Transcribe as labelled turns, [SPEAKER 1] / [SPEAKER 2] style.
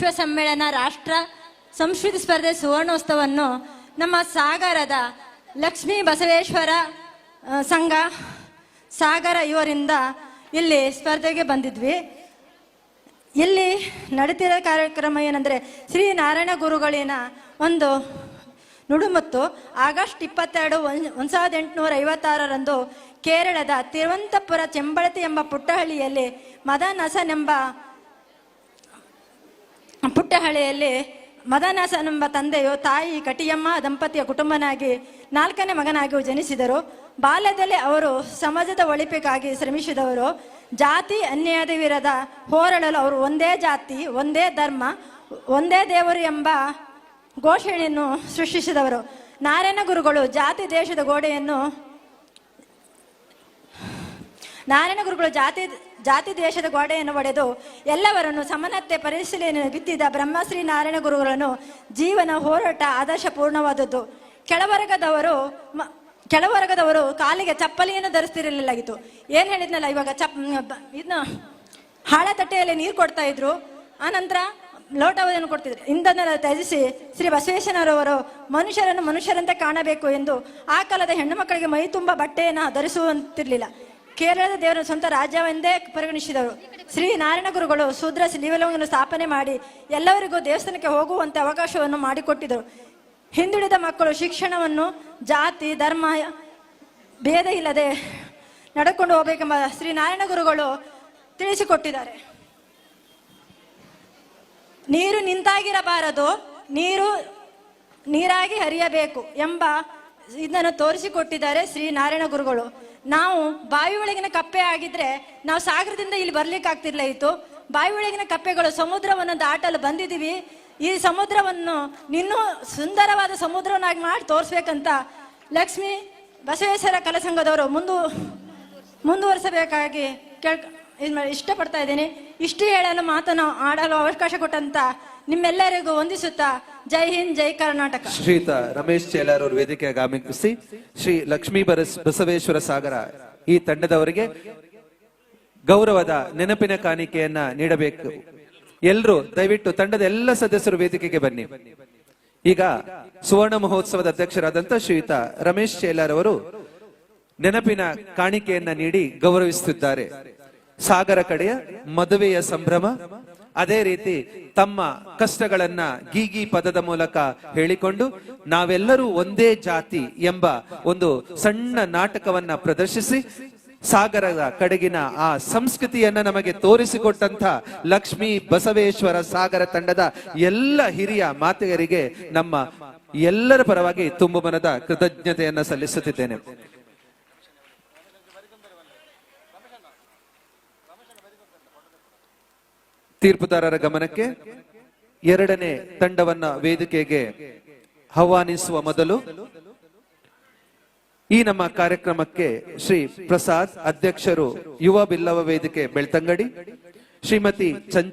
[SPEAKER 1] ವಿಶ್ವ ಸಮ್ಮೇಳನ ರಾಷ್ಟ್ರ ಸಂಸ್ಕೃತಿ ಸ್ಪರ್ಧೆ ಸುವರ್ಣೋತ್ಸವವನ್ನು ನಮ್ಮ ಸಾಗರದ ಲಕ್ಷ್ಮೀ ಬಸವೇಶ್ವರ ಸಂಘ ಸಾಗರ ಇವರಿಂದ ಇಲ್ಲಿ ಸ್ಪರ್ಧೆಗೆ ಬಂದಿದ್ವಿ. ಇಲ್ಲಿ ನಡೀತಿರೋ ಕಾರ್ಯಕ್ರಮ ಏನಂದ್ರೆ ಶ್ರೀ ನಾರಾಯಣ ಗುರುಗಳಿನ ಒಂದು ನುಡುಮುತ್ತು ಆಗಸ್ಟ್ ಇಪ್ಪತ್ತೆರಡು ಒಂದು ಸಾವಿರದ ಎಂಟುನೂರ ಐವತ್ತಾರರಂದು ಕೇರಳದ ತಿರುವಂತಪುರ ಚೆಂಬಳತಿ ಎಂಬ ಪುಟ್ಟಹಳ್ಳಿಯಲ್ಲಿ ಮದನ್ ಪುಟ್ಟಹಳ್ಳಿಯಲ್ಲಿ ಮದನಾಸನ್ ಎಂಬ ತಂದೆಯು ತಾಯಿ ಕಟಿಯಮ್ಮ ದಂಪತಿಯ ಕುಟುಂಬನಾಗಿ ನಾಲ್ಕನೇ ಮಗನಾಗಿ ಜನಿಸಿದರು. ಬಾಲ್ಯದಲ್ಲಿ ಅವರು ಸಮಾಜದ ಒಳಿಪಿಗಾಗಿ ಶ್ರಮಿಸಿದವರು. ಜಾತಿ ಅನ್ಯಾಯದ ವಿರದ ಹೋರಾಡಲು ಅವರು ಒಂದೇ ಜಾತಿ, ಒಂದೇ ಧರ್ಮ, ಒಂದೇ ದೇವರು ಎಂಬ ಘೋಷಣೆಯನ್ನು ಸೃಷ್ಟಿಸಿದವರು. ನಾರಾಯಣ ಗುರುಗಳು ಜಾತಿ ದೇಶದ ಗೋಡೆಯನ್ನು ನಾರಾಯಣ ಗುರುಗಳು ಜಾತಿ ಜಾತಿ ದೇಶದ ಗೋಡೆಯನ್ನು ಒಡೆದು ಎಲ್ಲವರನ್ನು ಸಮಾನತೆ ಪರಿಶೀಲನೆ ಬಿತ್ತಿದ ಬ್ರಹ್ಮಶ್ರೀ ನಾರಾಯಣ ಗುರುಗಳನ್ನು ಜೀವನ ಹೋರಾಟ ಆದರ್ಶ ಪೂರ್ಣವಾದದ್ದು. ಕೆಳವರ್ಗದವರು ಕೆಳವರ್ಗದವರು ಕಾಲಿಗೆ ಚಪ್ಪಲಿಯನ್ನು ಧರಿಸ್ತಿರಲಿಲ್ಲಾಗಿತ್ತು. ಏನ್ ಹೇಳಿದ್ನಲ್ಲ ಇವಾಗ ಚಪ್ ಇದನ್ನ ಹಾಳ ತಟ್ಟೆಯಲ್ಲಿ ನೀರು ಕೊಡ್ತಾ ಇದ್ರು. ಆನಂತರ ಲೋಟವನ್ನು ಕೊಡ್ತಿದ್ರು. ಇಂಧನ ತ್ಯಜಿಸಿ ಶ್ರೀ ಬಸವೇಶ್ವರವರು ಮನುಷ್ಯರನ್ನು ಮನುಷ್ಯರಂತೆ ಕಾಣಬೇಕು ಎಂದು ಆ ಕಾಲದ ಹೆಣ್ಣು ಮಕ್ಕಳಿಗೆ ಮೈ ತುಂಬ ಬಟ್ಟೆಯನ್ನು ಧರಿಸುವಂತಿರ್ಲಿಲ್ಲ. ಕೇರಳದ ದೇವರ ಸ್ವಂತ ರಾಜ್ಯವೆಂದೇ ಪರಿಗಣಿಸಿದರು ಶ್ರೀ ನಾರಾಯಣ ಗುರುಗಳು ಶೂದ್ರ ಶಿಲಿವಲವನ್ನು ಸ್ಥಾಪನೆ ಮಾಡಿ ಎಲ್ಲರಿಗೂ ದೇವಸ್ಥಾನಕ್ಕೆ ಹೋಗುವಂತೆ ಅವಕಾಶವನ್ನು ಮಾಡಿಕೊಟ್ಟಿದರು. ಹಿಂದುಳಿದ ಮಕ್ಕಳು ಶಿಕ್ಷಣವನ್ನು, ಜಾತಿ, ಧರ್ಮ, ಭೇದ ಇಲ್ಲದೆ ನಡ್ಕೊಂಡು ಹೋಗಬೇಕೆಂಬ ಶ್ರೀ ನಾರಾಯಣ ಗುರುಗಳು ತಿಳಿಸಿಕೊಟ್ಟಿದ್ದಾರೆ. ನೀರು ನಿಂತಾಗಿರಬಾರದು, ನೀರು ನೀರಾಗಿ ಹರಿಯಬೇಕು ಎಂಬ ಇದನ್ನು ತೋರಿಸಿಕೊಟ್ಟಿದ್ದಾರೆ ಶ್ರೀ ನಾರಾಯಣ ಗುರುಗಳು. ನಾವು ಬಾವಿ ಒಳಗಿನ ಕಪ್ಪೆ ಆಗಿದ್ರೆ ನಾವು ಸಾಗರದಿಂದ ಇಲ್ಲಿ ಬರ್ಲಿಕ್ಕೆ ಇತ್ತು. ಬಾವಿ ಒಳಗಿನ ಕಪ್ಪೆಗಳು ಸಮುದ್ರವನ್ನು ದಾಟಲು ಬಂದಿದ್ದೀವಿ. ಈ ಸಮುದ್ರವನ್ನು ಇನ್ನೂ ಸುಂದರವಾದ ಸಮುದ್ರವನ್ನಾಗಿ ಮಾಡಿ ತೋರಿಸ್ಬೇಕಂತ ಲಕ್ಷ್ಮಿ ಬಸವೇಶ್ವರ ಕಲಸಂಘದವರು ಮುಂದು ಮುಂದುವರಿಸಬೇಕಾಗಿ ಕೇಳ್ ಇದ್ ಮಾಡಿ ಇಷ್ಟಪಡ್ತಾ ಇದ್ದೀನಿ. ಇಷ್ಟು ಹೇಳಲು ಮಾತನ್ನು ಆಡಲು ಅವಕಾಶ ಕೊಟ್ಟಂತ ನಿಮ್ಮೆಲ್ಲರಿಗೂ ವಂದಿಸುತ್ತಾ ಜೈ ಹಿಂದ್, ಜೈ ಕರ್ನಾಟಕ.
[SPEAKER 2] ಶ್ರೀತ ರಮೇಶ್ ಚೇಲರ್ ಅವರು ವೇದಿಕೆ ಗಾಮಿಸಿ ಶ್ರೀ ಲಕ್ಷ್ಮೀ ಬರಸ್ ಬಸವೇಶ್ವರ ಸಾಗರ ಈ ತಂಡದವರಿಗೆ ಗೌರವದ ನೆನಪಿನ ಕಾಣಿಕೆಯನ್ನ ನೀಡಬೇಕು. ಎಲ್ರು ದಯವಿಟ್ಟು ತಂಡದ ಎಲ್ಲ ಸದಸ್ಯರು ವೇದಿಕೆಗೆ ಬನ್ನಿ. ಈಗ ಸುವರ್ಣ ಮಹೋತ್ಸವದ ಅಧ್ಯಕ್ಷರಾದಂತ ಶ್ರೀಯುತ ರಮೇಶ್ ಚೇಲರ್ ಅವರು ನೆನಪಿನ ಕಾಣಿಕೆಯನ್ನ ನೀಡಿ ಗೌರವಿಸುತ್ತಿದ್ದಾರೆ. ಸಾಗರ ಕಡೆಯ ಮದುವೆಯ ಸಂಭ್ರಮ. ಅದೇ ರೀತಿ ತಮ್ಮ ಕಷ್ಟಗಳನ್ನ ಗೀಗಿ ಪದದ ಮೂಲಕ ಹೇಳಿಕೊಂಡು ನಾವೆಲ್ಲರೂ ಒಂದೇ ಜಾತಿ ಎಂಬ ಒಂದು ಸಣ್ಣ ನಾಟಕವನ್ನ ಪ್ರದರ್ಶಿಸಿ ಸಾಗರದ ಕಡೆಗಿನ ಆ ಸಂಸ್ಕೃತಿಯನ್ನ ನಮಗೆ ತೋರಿಸಿಕೊಟ್ಟಂತ ಲಕ್ಷ್ಮೀ ಬಸವೇಶ್ವರ ಸಾಗರ ತಂಡದ ಎಲ್ಲ ಹಿರಿಯ ಮಾತೆಯರಿಗೆ ನಮ್ಮ ಎಲ್ಲರ ಪರವಾಗಿ ತುಂಬು ಮನದ ಕೃತಜ್ಞತೆಯನ್ನ ಸಲ್ಲಿಸುತ್ತಿದ್ದೇನೆ. ತೀರ್ಪುದಾರರ ಗಮನಕ್ಕೆ ಎರಡನೇ ತಂಡವನ್ನ ವೇದಿಕೆಗೆ ಆಹ್ವಾನಿಸುವ ಮೊದಲು ಈ ನಮ್ಮ ಕಾರ್ಯಕ್ರಮಕ್ಕೆ ಶ್ರೀ ಪ್ರಸಾದ್ ಅಧ್ಯಕ್ಷರು ಯುವ ಬಿಲ್ಲವ ವೇದಿಕೆ ಬೆಳ್ತಂಗಡಿ ಶ್ರೀಮತಿ ಚಂಚಲ